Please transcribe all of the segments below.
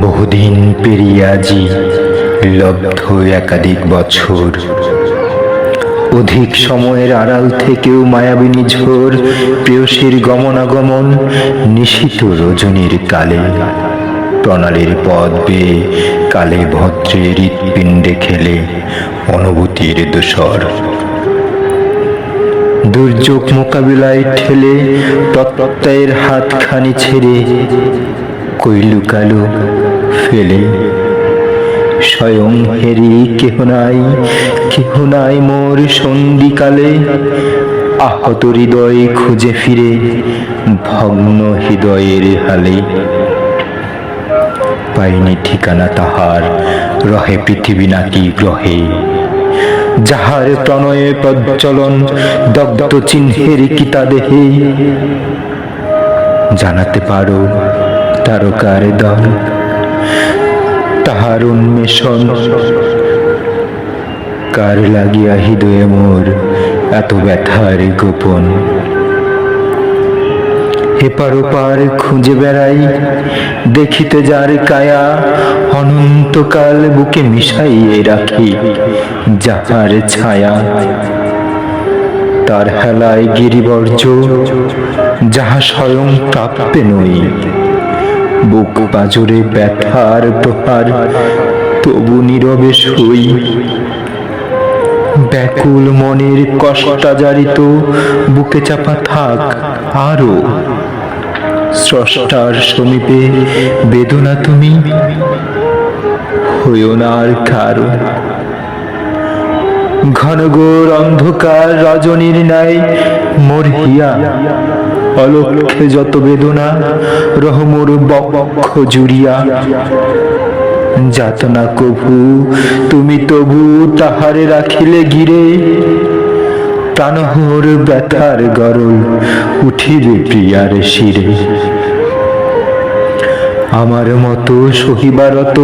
বহুদিন পেরিয়ে আজি লব্ধ একাধিক বছর। অধিক সময়ের আড়াল থেকেও মায়াবিনী ঝোর প্রেয়সীর গমনাগমন নিশিত রজনীর কালে। প্রণালীর পদ বেয়ে কালে ভদ্রের হৃৎপিণ্ডে খেলে অনুভূতির দোসর। দুর্যোগ মোকাবিলায় ঠেলে প্রত্যয়ের হাতখানি ছেড়ে কইলু কালু ফেলে। স্বয়ং হেরি কেহ নাই কেহ নাই মোর সন্ধিকালে। আহত হৃদয় খুঁজে ফিরে ভগ্ন হৃদয়ের হালে। পাইনি ঠিকানা তাহার, রহে পৃথিবী নাকি গ্রহে। যাহার প্রণয়ে প্রজ্বলন, দগ্ধ চিহ্নের কিতা দেহে। জানাতে পারো তারকার দল তাহার উন্মেষণ। কার লাগিয়া হৃদয়ে মোর এত ব্যথার গোপন? এপার ওপার খুঁজে বেড়াই, দেখিতে যার কায়া অনন্তকাল বুকে মিশাইয়ে রাখি, যাহার ছায়া। তার হেলায় গিরিবর্জ যাহা স্বয়ং প্রাপ্তে নই বুক বাজরে ব্যথার প্রহার, তবু নীরবে শুই। ব্যাকুল মনের কষ্টাজারিত বুকে চাপা থাক আরও স্রষ্টার সমীপে বেদনা তুমি হইও না আর কারও ঘনঘোর অন্ধকার রজনীর ন্যায় মরহিয়া অলক্ষে যত বেদনা, রহমর বক্ষ জুড়িয়া। যাতনা কভু, তুমি তবু তাহারে রাখিলে গিরে, প্রাণহর ব্যথার গরল উঠিবে প্রিয়ার শিরে। আমার মতো সহিবারত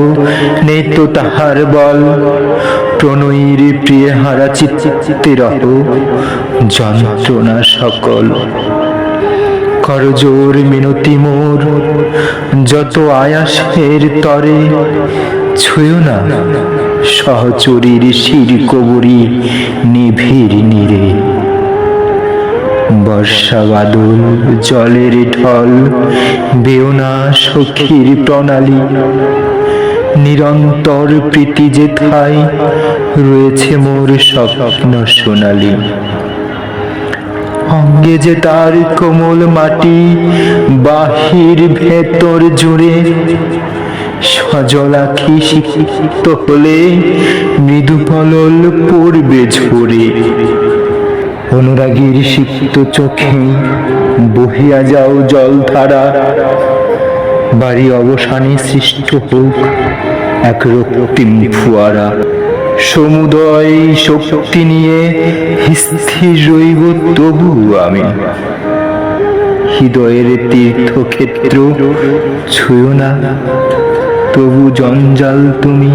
নেই তো তাহার বল। প্রণয়ীর প্রিয় হারা চিত্তে রহ যন্ত্রণা সকল। করজোর মিনতি মোর, যত আয়াসের তরে। ছুঁয় না সহচরীর শির কবরী নিভির নীরে। বর্ষা বাদল জলের ঢল বেওনা সখীর প্রণালী, নিরন্তর প্রীতি যেথায়, রয়েছে মোর স্বপ্ন সোনালী। অঙ্গে যে তার কোমল মাটি, বাহির ভেতর জুড়ে, সজল আখি শিক্ষিত হলে মৃদু পলল পড়বে ঝরে অনুরাগীর সিক্ত চোখে বহিয়া যাও জলধারা। বাড়ি অবসানে সৃষ্ট হোক এক রক্তিম ফুয়ারা। সমুদয় শক্তি নিয়ে স্থির রইব তবু আমি। হৃদয়ের তীর্থক্ষেত্র ছুঁয় না, তবু জঞ্জাল তুমি